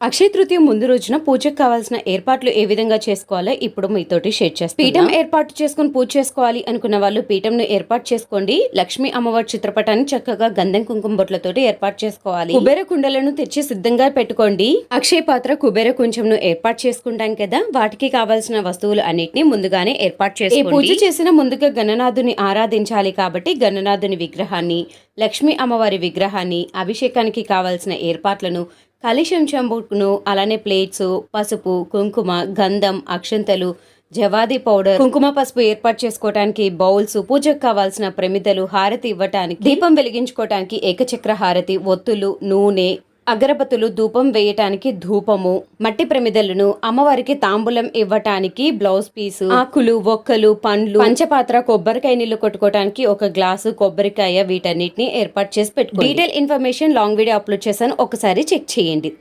అక్షయ తృతీయ ముందు రోజున పూజకు కావాల్సిన ఏర్పాట్లు ఏ విధంగా చేసుకోవాలో ఇప్పుడు మీతోటి షేర్ చేస్తాను పీఠం ఏర్పాటు చేసుకుని పూజ చేసుకోవాలి అనుకున్న వాళ్ళు పీఠంను ఏర్పాటు చేసుకోండి. లక్ష్మీ అమ్మవారి చిత్రపటాన్ని చక్కగా గంధం కుంకుమ బొట్లతోటి ఏర్పాటు చేసుకోవాలి. కుబేర కుండలను తెచ్చి సిద్ధంగా పెట్టుకోండి. అక్షయ పాత్ర కుబేర కుంచంను ఏర్పాటు చేసుకుంటాం కదా. వాటికి కావాల్సిన వస్తువులు అన్నిటిని ముందుగానే ఏర్పాటు చేసుకోండి. పూజ చేసిన ముందుగా గణనాథుని ఆరాధించాలి కాబట్టి గణనాథుని విగ్రహాన్ని లక్ష్మీ అమ్మవారి విగ్రహాన్ని అభిషేకానికి కావాల్సిన ఏర్పాట్లను కలిశం చెంబును అలానే ప్లేట్స్ పసుపు కుంకుమ గంధం అక్షంతలు జవాది పౌడర్ కుంకుమ పసుపు ఏర్పాటు చేసుకోవటానికి బౌల్స్ పూజకు కావాల్సిన ప్రమిదలు హారతి ఇవ్వటానికి దీపం వెలిగించుకోవటానికి ఏకచక్ర హారతి ఒత్తులు నూనె అగరబత్తులు ధూపం వేయటానికి ధూపము మట్టి ప్రమిదలను అమ్మవారికి తాంబూలం ఇవ్వటానికి బ్లౌజ్ పీసు ఆకులు ఒక్కలు పండ్లు పంచపాత్ర కొబ్బరికాయ నీళ్ళు కొట్టుకోవటానికి ఒక గ్లాసు కొబ్బరికాయ వీటన్నిటిని ఏర్పాటు చేసి పెట్టుకో detail information long video upload చేశాను. ఒకసారి చెక్ చేయండి.